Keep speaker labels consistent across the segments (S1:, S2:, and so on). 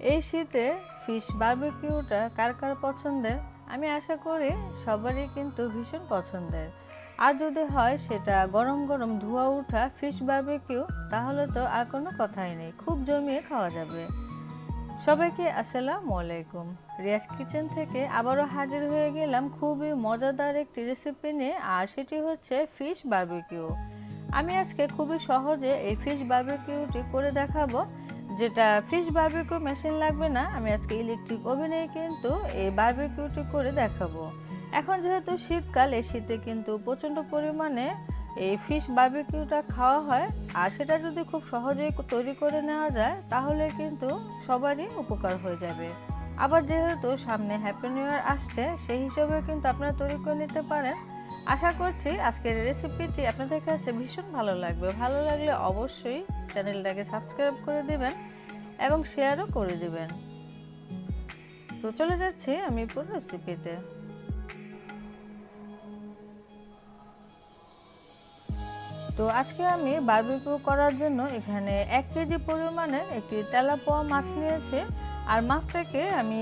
S1: এই শীতে ফিশ বার্বিকিউটা কার কার পছন্দের? আমি আশা করি সবারই কিন্তু ভীষণ পছন্দের। আর যদি হয় সেটা গরম গরম ধোয়া ওঠা ফিশ বার্বিকিউ তাহলে তো আর কোনো কথাই নেই, খুব জমিয়ে খাওয়া যাবে। সবাইকে আসসালামু আলাইকুম। রিয়াজ কিচেন থেকে আবারও হাজির হয়ে গেলাম খুবই মজাদার একটি রেসিপি নিয়ে, আর সেটি হচ্ছে ফিশ বার্বিকিউ আমি আজকে খুবই সহজে এই ফিশ বার্বিকিউটি করে দেখাবো। যেটা ফিশ বারবিকিউ মেশিন লাগবে না, আমি আজকে ইলেকট্রিক ওভেনে কিন্তু এই বারবিকিউটি করে দেখাবো। এখন যেহেতু শীতকাল, এই শীতে কিন্তু প্রচণ্ড পরিমাণে এই ফিশ বারবিকিউটা খাওয়া হয়, আর সেটা যদি খুব সহজেই তৈরি করে নেওয়া যায়, তাহলে কিন্তু সবারই উপকার হয়ে যাবে। আবার যেহেতু সামনে হ্যাপি নিউ ইয়ার আসছে, সেই হিসেবে কিন্তু আপনারা তৈরি করে নিতে পারেন। আশা করছি আজকের রেসিপিটি আপনাদের কাছে ভীষণ ভালো লাগবে। ভালো লাগলে অবশ্যই চ্যানেলটাকে সাবস্ক্রাইব করে দিবেন এবং শেয়ারও করে দিবেন। তো চলে যাচ্ছি আমি পুরো রেসিপিতে তো আজকে আমি বারবিকিউ করার জন্য এখানে এক কেজি পরিমাণের একটি তেলাপোয়া মাছ নিয়েছি। আর মাছটাকে আমি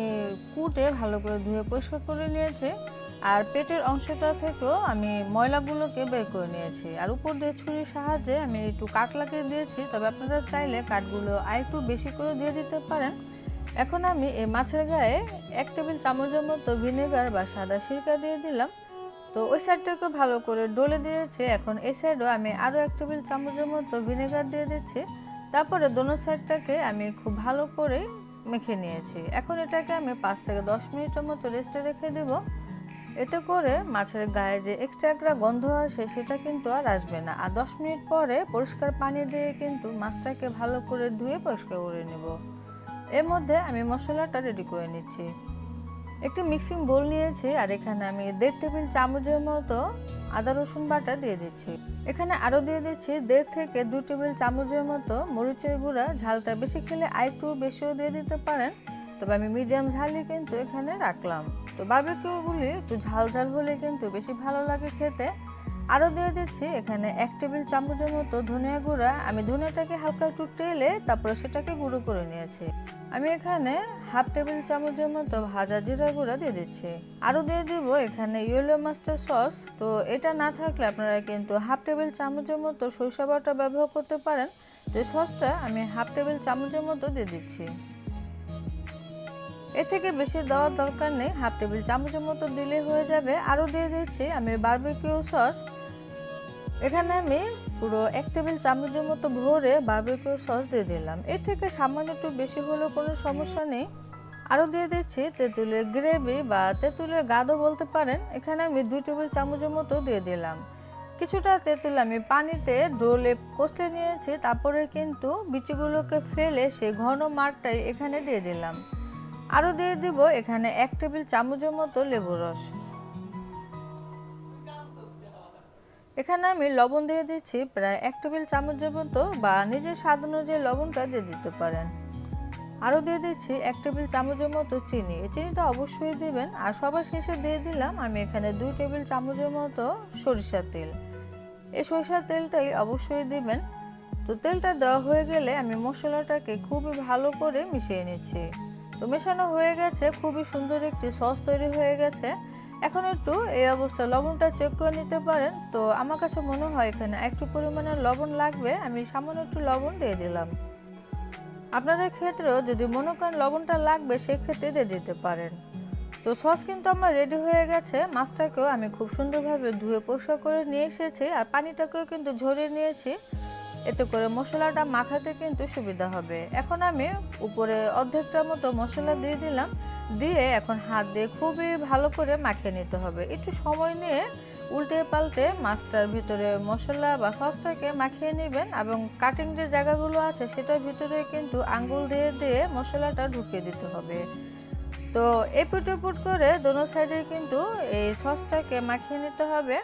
S1: কুটে ভালো করে ধুয়ে পরিষ্কার করে নিয়েছি। আর পেটের অংশটা থেকেও আমি ময়লাগুলোকে বের করে নিয়েছি। আর উপর দিয়ে ছুরির সাহায্যে আমি একটু কাট লাগিয়ে দিয়েছি, তবে আপনারা চাইলে কাঠগুলো আর একটু বেশি করে দিয়ে দিতে পারেন। এখন আমি এই মাছের গায়ে এক টেবিল চামচের মতো ভিনেগার বা সাদা সিরকা দিয়ে দিলাম। তো ওই সাইডটাকে ভালো করে ডলে দিয়েছে। এখন এই সাইডও আমি আরও এক টেবিল চামচের মতো ভিনেগার দিয়ে দিচ্ছি। তারপরে দোনো সাইডটাকে আমি খুব ভালো করে মেখে নিয়েছি। এখন এটাকে আমি পাঁচ থেকে দশ মিনিটের মতো রেস্টে রেখে দেবো। এতে করে মাছের গায়ে যে এক্সট্রা গন্ধ আসে, সেটা কিন্তু আর আসবে না। আর দশ মিনিট পরে পরিষ্কার পানি দিয়ে কিন্তু মাছটাকে ভালো করে ধুয়ে পরিষ্কার করে নেব। এর মধ্যে আমি মশলাটা রেডি করে নিচ্ছি। একটি মিক্সিং বোল নিয়েছি আর এখানে আমি দেড় টেবিল চামচের মতো আদা রসুন বাটা দিয়ে দিচ্ছি। এখানে আরও দিয়ে দিচ্ছি দেড় থেকে দু টেবিল চামচের মতো মরিচের গুঁড়া। ঝালটা বেশি খেলে আরেকটু বেশিও দিয়ে দিতে পারেন। তবে আমি মিডিয়াম ঝালই কিন্তু এখানে রাখলাম। তো বারবিকিউগুলি একটু ঝাল ঝাল হলে কিন্তু বেশি ভালো লাগে খেতে। আরও দিয়ে দিচ্ছি এখানে এক টেবিল চামচের মতো ধনিয়া গুঁড়া। আমি ধনিয়াটাকে হালকা একটু টেলে তারপরে সেটাকে গুঁড়ো করে নিয়েছি। আমি এখানে হাফ টেবিল চামচের মতো ভাজা জিরা গুঁড়া দিয়ে দিচ্ছি। আরও দিয়ে দিব এখানে ইয়েলো মাস্টার সস। তো এটা না থাকলে আপনারা কিন্তু হাফ টেবিল চামচের মতো সরিষা বাটা ব্যবহার করতে পারেন। তো সসটা আমি হাফ টেবিল চামচের মতো দিয়ে দিচ্ছি। এর থেকে বেশি দেওয়ার দরকার নেই। হাফ টেবিল চামচের মতো দিলে হয়ে যাবে। আরও দিয়ে দিচ্ছি আমি বারবিকিউ সস এখানে আমি পুরো এক টেবিল চামচের মতো ভরে বারবিকিউ সস দিয়ে দিলাম। এর থেকে সামান্য একটু বেশি হলেও কোনো সমস্যা নেই। আরও দিয়ে দিচ্ছি তেঁতুলের গ্রেভি বা তেঁতুলের গাদও বলতে পারেন। এখানে আমি দুই টেবিল চামচের মতো দিয়ে দিলাম। কিছুটা তেঁতুল আমি পানিতে ডোলে কষলে নিয়েছি। তারপরে কিন্তু বিচিগুলোকে ফেলে সেই ঘন মাঠটাই এখানে দিয়ে দিলাম। আরও দিয়ে দিব এখানে এক টেবিল চামচের মতো লেবু রস। এখানে আমি লবণ দিয়ে দিচ্ছি প্রায় এক টেবিল চামচের মতো বা নিজের স্বাদ অনুযায়ী লবণটা দিয়ে দিতে পারেন। আরও দিয়ে দিচ্ছি এক টেবিল চামচের মতো চিনি। এই চিনিটা অবশ্যই দিবেন। আর সবার শেষে দিয়ে দিলাম আমি এখানে দুই টেবিল চামচের মতো সরিষার তেল। এই সরিষার তেলটাই অবশ্যই দিবেন। তো তেলটা দেওয়া হয়ে গেলে আমি মশলাটাকে খুবই ভালো করে মিশিয়ে নিচ্ছি। তো মেশানো হয়ে গেছে, খুবই সুন্দর একটি সস তৈরি হয়ে গেছে। এখন একটু এই অবস্থায় লবণটা চেক করে নিতে পারেন। তো আমার কাছে মনে হয় এখানে একটু পরিমাণে লবণ লাগবে, আমি সামান্য একটু লবণ দিয়ে দিলাম। আপনাদের ক্ষেত্রেও যদি মনে করেন লবণটা লাগবে, সেক্ষেত্রে দিয়ে দিতে পারেন। তো সস কিন্তু আমার রেডি হয়ে গেছে, মাছটাকেও আমি খুব সুন্দরভাবে ধুয়ে পরিষ্কার করে নিয়ে এসেছি, আর পানিটাকেও কিন্তু ঝরিয়ে নিয়েছি। এতে করে মশলাটা মাখাতে কিন্তু সুবিধা হবে। এখন আমি উপরে অর্ধেকটার মতো মশলা দিয়ে দিলাম। দিয়ে এখন হাত দিয়ে খুবই ভালো করে মাখিয়ে নিতে হবে। একটু সময় নিয়ে উল্টে পাল্টে মাছটার ভিতরে মশলা বা সসটাকে মাখিয়ে নেবেন এবং কাটিং যে জায়গাগুলো আছে সেটার ভিতরে কিন্তু আঙ্গুল দিয়ে দিয়ে মশলাটা ঢুকিয়ে দিতে হবে। তো এপুট এপুট করে দোনো সাইডে কিন্তু এই সসটাকে মাখিয়ে নিতে হবে।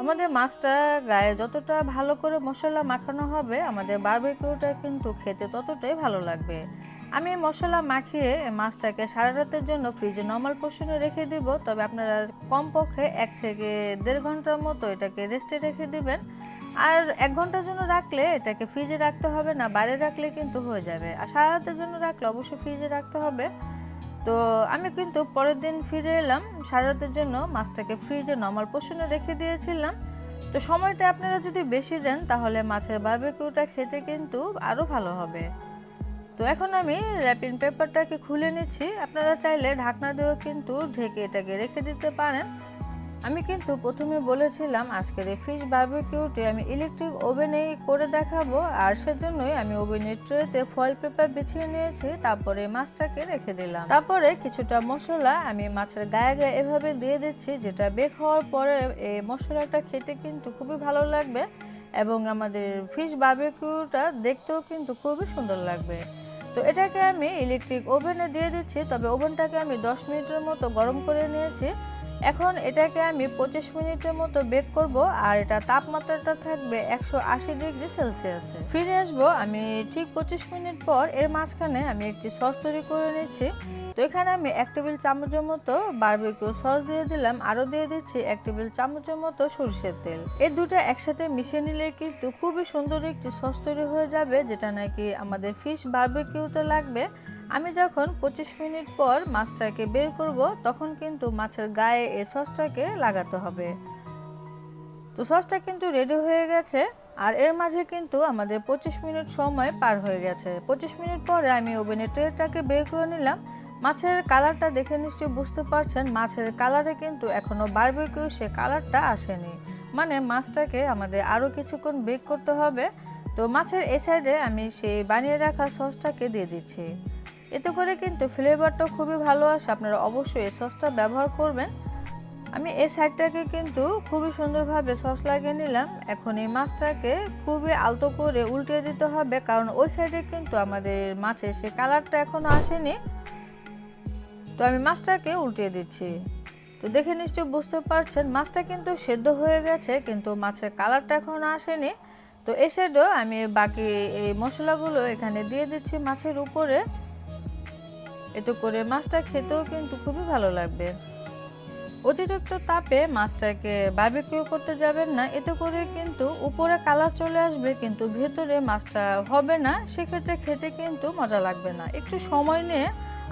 S1: আমাদের মাছটা গায়ে যতটা ভালো করে মশলা মাখানো হবে, আমাদের বারবিকিউটা কিন্তু খেতে ততটাই ভালো লাগবে। আমি মশলা মাখিয়ে মাছটাকে সারা রাতের জন্য ফ্রিজে নর্মাল পোর্শনে রেখে দিব, তবে আপনারা কমপক্ষে এক থেকে দেড় ঘণ্টার মতো এটাকে রেস্টে রেখে দিবেন। আর এক ঘণ্টার জন্য রাখলে এটাকে ফ্রিজে রাখতে হবে না, বাইরে রাখলে কিন্তু হয়ে যাবে। আর সারা রাতের জন্য রাখলে অবশ্যই ফ্রিজে রাখতে হবে। তো আমি কিন্তু পরের দিন ফিরে এলাম, সারা রাতের জন্য মাছটাকে ফ্রিজে নর্মাল পোষণে রেখে দিয়েছিলাম। তো সময়টা আপনারা যদি বেশি দেন, তাহলে মাছের বারবিকিউটা খেতে কিন্তু আরও ভালো হবে। তো এখন আমি র্যাপিং পেপারটাকে খুলে নিচ্ছি। আপনারা চাইলে ঢাকনা দিয়েও কিন্তু ঢেকে এটাকে রেখে দিতে পারেন। আমি কিন্তু প্রথমে বলেছিলাম আজকের এই ফিশ বারবিকিউটি আমি ইলেকট্রিক ওভেনেই করে দেখাবো, আর সেজন্যই আমি ওভেনের ট্রেতে ফয়েল পেপার বিছিয়ে নিয়েছি, তারপরে মাছটাকে রেখে দিলাম। তারপরে কিছুটা মশলা আমি মাছের গায়ে গায়ে এভাবে দিয়ে দিচ্ছি, যেটা বেক হওয়ার পরে এই মশলাটা খেতে কিন্তু খুবই ভালো লাগবে এবং আমাদের ফিশ বারবিকিউটা দেখতেও কিন্তু খুবই সুন্দর লাগবে। তো এটাকে আমি ইলেকট্রিক ওভেনে দিয়ে দিচ্ছি, তবে ওভেনটাকে আমি 10 মিনিটের মতো গরম করে নিয়েছি। এখন এটাকে আমি পঁচিশ মিনিটের মতো বেক করব আর এটা তাপমাত্রাটা থাকবে একশো আশি ডিগ্রি সেলসিয়াসে ফিরে আসব আমি ঠিক পঁচিশ মিনিট পর, এর মাঝখানে আমি একটি সস তৈরি করে নিচ্ছি তো এখানে আমি এক টেবিল চামচের মতো বারবিকিউ সস দিয়ে দিলাম, আরও দিয়ে দিচ্ছি এক টেবিল চামচের মতো সরষের তেল। এই দুটো একসাথে মিশিয়ে নিলে কিন্তু খুবই সুন্দর একটি সস তৈরি হয়ে যাবে, যেটা নাকি আমাদের ফিশ বারবিকিউতে লাগবে। আমি যখন পঁচিশ মিনিট পর মাছটাকে বের করব, তখন কিন্তু মাছের গায়ে এই সসটাকে লাগাতে হবে। তো সসটা কিন্তু রেডি হয়ে গেছে, আর এর মাঝে কিন্তু আমাদের পঁচিশ মিনিট সময় পার হয়ে গেছে। পঁচিশ মিনিট পরে আমি ওভেনের ট্রেটাকে বের করে নিলাম। মাছের কালারটা দেখে নিশ্চয়ই বুঝতে পারছেন, মাছের কালারে কিন্তু এখনও বারবিকিউ সে কালারটা আসেনি। মানে মাছটাকে আমাদের আরও কিছুক্ষণ বেক করতে হবে। তো মাছের এই সাইডে আমি সেই বানিয়ে রাখা সসটাকে দিয়ে দিচ্ছি। এতে করে কিন্তু ফ্লেভারটা খুবই ভালো আসে। আপনারা অবশ্যই এই সসটা ব্যবহার করবেন। আমি এই সাইডটাকে কিন্তু খুবই সুন্দরভাবে সস লাগিয়ে নিলাম। এখন এই মাছটাকে খুবই আলতো করে উল্টে দিতে হবে, কারণ ওই সাইডে কিন্তু আমাদের মাছের সে কালারটা এখনও আসেনি। তো আমি মাছটাকে উল্টে দিচ্ছি। তো দেখে নিশ্চয়ই বুঝতে পারছেন, মাছটা কিন্তু সেদ্ধ হয়ে গেছে, কিন্তু মাছের কালারটা এখনও আসেনি। তো এই সাইডেও আমি বাকি এই মশলাগুলো এখানে দিয়ে দিচ্ছি মাছের উপরে। এতে করে মাছটা খেতেও কিন্তু খুবই ভালো লাগবে। অতিরিক্ত তাপে মাছটাকে বারবিকিউ করতে যাবেন না, এতে করে কিন্তু উপরে কালার চলে আসবে, কিন্তু ভেতরে মাছটা হবে না, সেক্ষেত্রে খেতে কিন্তু মজা লাগবে না। একটু সময় নিয়ে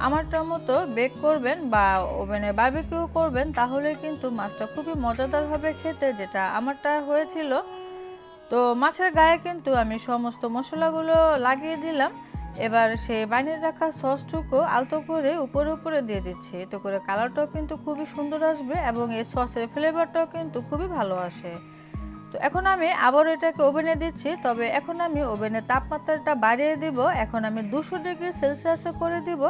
S1: আমারটার মতো বেক করবেন বা ওভেনে বারবিকিউ করবেন, তাহলে কিন্তু মাছটা খুবই মজাদার হবে খেতে, যেটা আমারটা হয়েছিল। তো মাছের গায়ে কিন্তু আমি সমস্ত মশলাগুলো লাগিয়ে দিলাম। এবার সে বানিয়ে রাখা সসটুকু আলতো করে উপরে উপরে দিয়ে দিচ্ছি। এতে করে কালারটাও কিন্তু খুবই সুন্দর আসবে এবং এই সসের ফ্লেভারটাও কিন্তু খুবই ভালো আসে। তো এখন আমি আবার এটাকে ওভেনে দিচ্ছি, তবে এখন আমি ওভেনের তাপমাত্রাটা বাড়িয়ে দিব। এখন আমি দুশো ডিগ্রি সেলসিয়াসে করে দিব।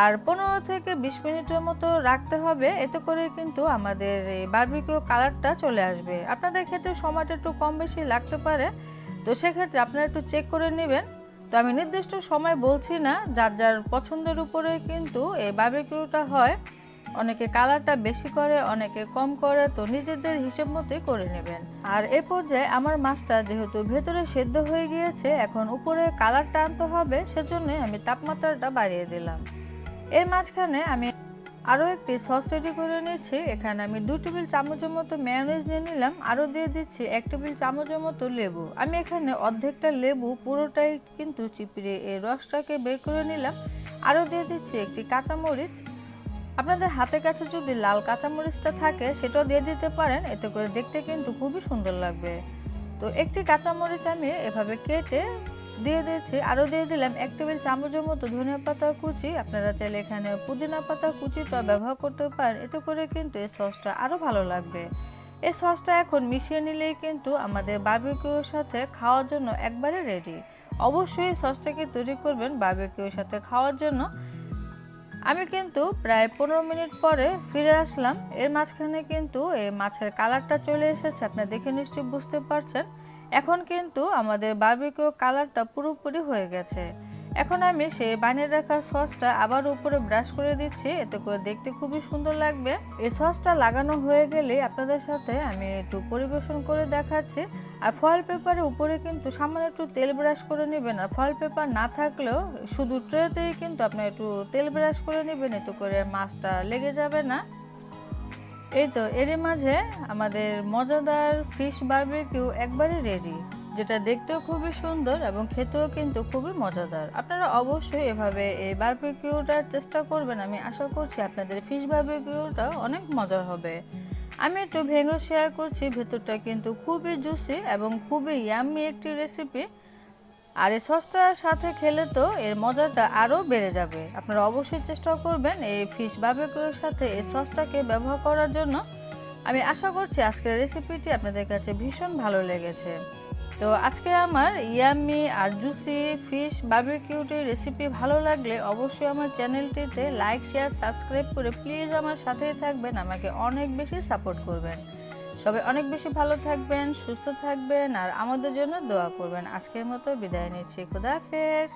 S1: আর পনেরো থেকে বিশ মিনিটের মতো রাখতে হবে। এতে করে কিন্তু আমাদের এই বারবিকিউ কালারটা চলে আসবে। আপনাদের ক্ষেত্রে সময়টা একটু কম বেশি লাগতে পারে। তো সেক্ষেত্রে আপনারা একটু চেক করে নেবেন। তো আমি নির্দিষ্ট সময় বলছি না, যার যার পছন্দের উপরে কিন্তু এই বারবিকিউটা হয়। অনেকে কালারটা বেশি করে, অনেকে কম করে, তো নিজেদের হিসেব মতোই করে নেবেন। আর এ পর্যায়ে আমার মাছটা যেহেতু ভেতরে সেদ্ধ হয়ে গিয়েছে, এখন উপরে কালারটা আনতে হবে, সেজন্য আমি তাপমাত্রাটা বাড়িয়ে দিলাম। এর মাঝখানে আমি আরও একটি সস রেডি করে নিচ্ছি এখানে আমি দু টেবিল চামচের মতো ম্যায়োনিজ নিয়ে নিলাম। আরও দিয়ে দিচ্ছি এক টেবিল চামচের মতো লেবু। আমি এখানে অর্ধেকটা লেবু পুরোটাই কিন্তু চিপড়ে এই রসটাকে বের করে নিলাম। আরও দিয়ে দিচ্ছি একটি কাঁচামরিচ। আপনাদের হাতের কাছে যদি লাল কাঁচামরিচটা থাকে, সেটাও দিয়ে দিতে পারেন। এতে করে দেখতে কিন্তু খুবই সুন্দর লাগবে। তো একটি কাঁচামরিচ আমি এভাবে কেটে দিয়ে দিয়েছি। আরও দিয়ে দিলাম এক টেবিল চামচের মতো ধনিয়া পাতা কুচি। আপনারা চাইলে এখানে পুদিনা পাতা কুচিটা ব্যবহার করতে পারেন। এতে করে কিন্তু এই সসটা আরও ভালো লাগবে। এই সসটা এখন মিশিয়ে নিলেই কিন্তু আমাদের বার্বিকিউর সাথে খাওয়ার জন্য একবারে রেডি। অবশ্যই সসটাকে তৈরি করবেন বার্বিকিউর সাথে খাওয়ার জন্য। আমি কিন্তু প্রায় পনেরো মিনিট পরে ফিরে আসলাম। এর মাঝখানে কিন্তু এই মাছের কালারটা চলে এসেছে। আপনি দেখে নিশ্চয়ই বুঝতে পারছেন। এখন কিন্তু আমাদের বার্বিকিউ কালারটা পুরোপুরি হয়ে গেছে। এখন আমি সেই বানিয়ে রাখা সসটা আবার উপরে ব্রাশ করে দিচ্ছি, এতে করে দেখতে খুবই সুন্দর লাগবে। এই সসটা লাগানো হয়ে গেলে আপনাদের সাথে আমি একটু পরিবেশন করে দেখাচ্ছি। আর ফয়েল পেপারের উপরে কিন্তু সামান্য একটু তেল ব্রাশ করে নেবেন। আর ফয়েল পেপার না থাকলেও শুধু ট্রেতেই কিন্তু আপনি একটু তেল ব্রাশ করে নেবেন, এতে করে মাছটা লেগে যাবে না। এই তো এরই মাঝে আমাদের মজাদার ফিশ বারবিকিউ একবারে রেডি যেটা দেখতেও খুবই সুন্দর এবং খেতেও কিন্তু খুবই মজাদার। আপনারা অবশ্যই এভাবে এই বারবিকিউটার চেষ্টা করবেন, আমি আশা করছি আপনাদের ফিশ বারবিকিউটা অনেক মজার হবে। আমি একটু ভেঙে শেয়ার করছি, ভেতরটা কিন্তু খুবই জুসি এবং খুবই ইয়াম্মি একটি রেসিপি আর এই সসটার সাথে খেলে তো এর মজাটা আরও বেড়ে যাবে। আপনারা অবশ্যই চেষ্টা করবেন এই ফিশ বারবিকিউর সাথে এই সসটাকে ব্যবহার করার জন্য। আমি আশা করছি আজকের রেসিপিটি আপনাদের কাছে ভীষণ ভালো লেগেছে। তো আজকে আমার ইয়ামি আর জুসি ফিশ বারবিকিউটি রেসিপি ভালো লাগলে অবশ্যই আমার চ্যানেলটিতে লাইক শেয়ার সাবস্ক্রাইব করে প্লিজ আমার সাথেই থাকবেন। আমাকে অনেক বেশি সাপোর্ট করবেন। সবাই অনেক বেশি ভালো থাকবেন, সুস্থ থাকবেন, আর আমাদের জন্য দোয়া করবেন। আজকের মতো বিদায় নিচ্ছি। খুদা হাফেজ।